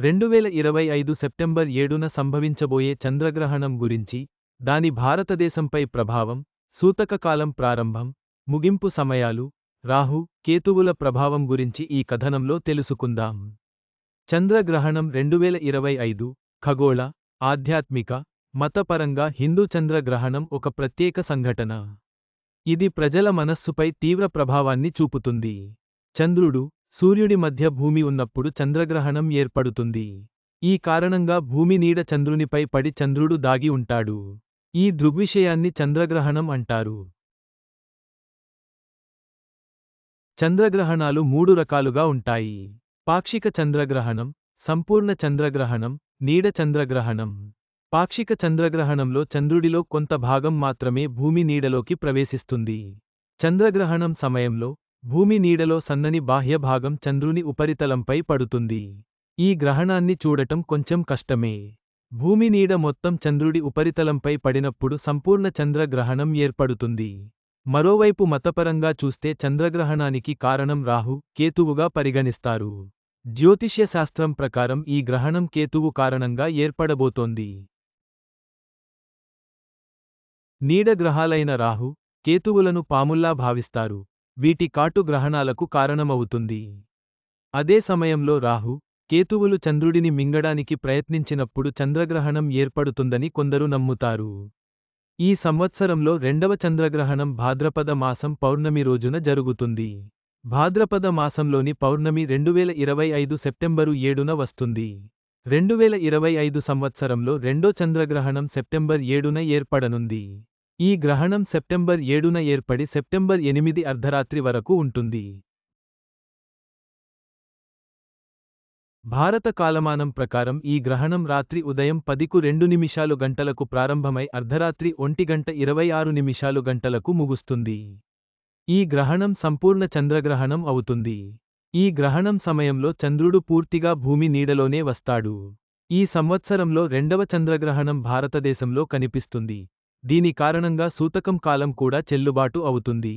రెండువేల ఇరవై ఐదు సెప్టెంబర్ ఏడున సంభవించబోయే చంద్రగ్రహణం గురించి దాని భారతదేశంపై ప్రభావం సూతకకాలం ప్రారంభం ముగింపు సమయాలు రాహు కేతువుల ప్రభావం గురించి ఈ కథనంలో తెలుసుకుందాం. చంద్రగ్రహణం రెండువేల ఇరవై ఐదు ఖగోళ ఆధ్యాత్మిక మతపరంగా హిందూ చంద్రగ్రహణం ఒక ప్రత్యేక సంఘటన. ఇది ప్రజల మనస్సుపై తీవ్ర ప్రభావాన్ని చూపుతుంది. చంద్రుడు సూర్యుడి మధ్య భూమి ఉన్నప్పుడు చంద్రగ్రహణం ఏర్పడుతుంది. ఈ కారణంగా భూమి నీడ చంద్రునిపై పడి చంద్రుడు దాగి ఉంటాడు. ఈ దృగ్విషయాన్ని చంద్రగ్రహణం అంటారు. చంద్రగ్రహణాలు మూడు రకాలుగా ఉంటాయి. పాక్షిక చంద్రగ్రహణం సంపూర్ణ చంద్రగ్రహణం నీడ చంద్రగ్రహణం. పాక్షిక చంద్రగ్రహణంలో చంద్రుడిలో కొంత భాగం మాత్రమే భూమి నీడలోకి ప్రవేశిస్తుంది. చంద్రగ్రహణం సమయంలో భూమి నీడలో సన్నని బాహ్యభాగం చంద్రుని ఉపరితలంపై పడుతుంది. ఈ గ్రహణాన్ని చూడటం కొంచెం కష్టమే. భూమి నీడ మొత్తం చంద్రుడి ఉపరితలంపై పడినప్పుడు సంపూర్ణ చంద్రగ్రహణం ఏర్పడుతుంది. మరోవైపు మతపరంగా చూస్తే చంద్రగ్రహణానికి కారణం రాహు కేతువుగా పరిగణిస్తారు. జ్యోతిష్యశాస్త్రం ప్రకారం ఈ గ్రహణం కేతువు కారణంగా ఏర్పడబోతోంది. నీడ గ్రహాలైన రాహు కేతువులను పాముల్లా భావిస్తారు. వీటి కాటు గ్రహణాలకు కారణమవుతుంది. అదే సమయంలో రాహు కేతువులు చంద్రుడిని మింగడానికి ప్రయత్నించినప్పుడు చంద్రగ్రహణం ఏర్పడుతుందని కొందరు నమ్ముతారు. ఈ సంవత్సరంలో రెండవ చంద్రగ్రహణం భాద్రపద మాసం పౌర్ణమి రోజున జరుగుతుంది. భాద్రపద మాసంలోని పౌర్ణమి రెండువేల ఇరవై ఐదు సెప్టెంబరు ఏడున వస్తుంది. రెండువేల ఇరవై ఐదు సంవత్సరంలో రెండో చంద్రగ్రహణం సెప్టెంబర్ ఏడున ఏర్పడనుంది. ఈ గ్రహణం సెప్టెంబర్ ఏడున ఏర్పడి సెప్టెంబర్ ఎనిమిది అర్ధరాత్రి వరకు ఉంటుంది. భారత కాలమానం ప్రకారం ఈ గ్రహణం రాత్రి ఉదయం పదికు రెండు నిమిషాలు గంటలకు ప్రారంభమై అర్ధరాత్రి ఒంటి గంట ఇరవై ఆరు నిమిషాలు గంటలకు ముగుస్తుంది. ఈ గ్రహణం సంపూర్ణ చంద్రగ్రహణం అవుతుంది. ఈ గ్రహణం సమయంలో చంద్రుడు పూర్తిగా భూమి నీడలోనే వస్తాడు. ఈ సంవత్సరంలో రెండవ చంద్రగ్రహణం భారతదేశంలో కనిపిస్తుంది. దీని కారణంగా సూతకం కాలం కూడా చెల్లుబాటు అవుతుంది.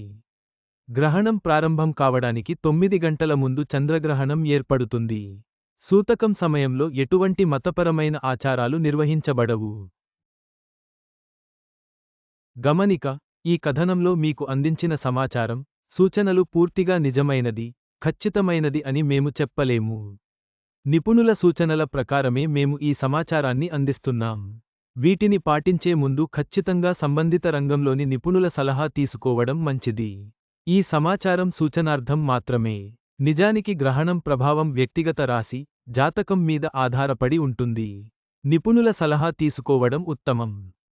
గ్రహణం ప్రారంభం కావడానికి తొమ్మిది గంటల ముందు చంద్రగ్రహణం ఏర్పడుతుంది. సూతకం సమయంలో ఎటువంటి మతపరమైన ఆచారాలు నిర్వహించబడవు. గమనిక ఈ కథనంలో మీకు అందించిన సమాచారం సూచనలు పూర్తిగా నిజమైనది ఖచ్చితమైనది అని మేము చెప్పలేము. నిపుణుల సూచనల ప్రకారమే మేము ఈ సమాచారాన్ని అందిస్తున్నాం. వీటిని పాటించే ముందు ఖచ్చితంగా సంబంధిత రంగంలోని నిపుణుల సలహా తీసుకోవడం మంచిది. ఈ సమాచారం సూచనార్థం మాత్రమే. నిజానికి గ్రహణం ప్రభావం వ్యక్తిగత రాశి జాతకం మీద ఆధారపడి ఉంటుంది. నిపుణుల సలహా తీసుకోవడం ఉత్తమం.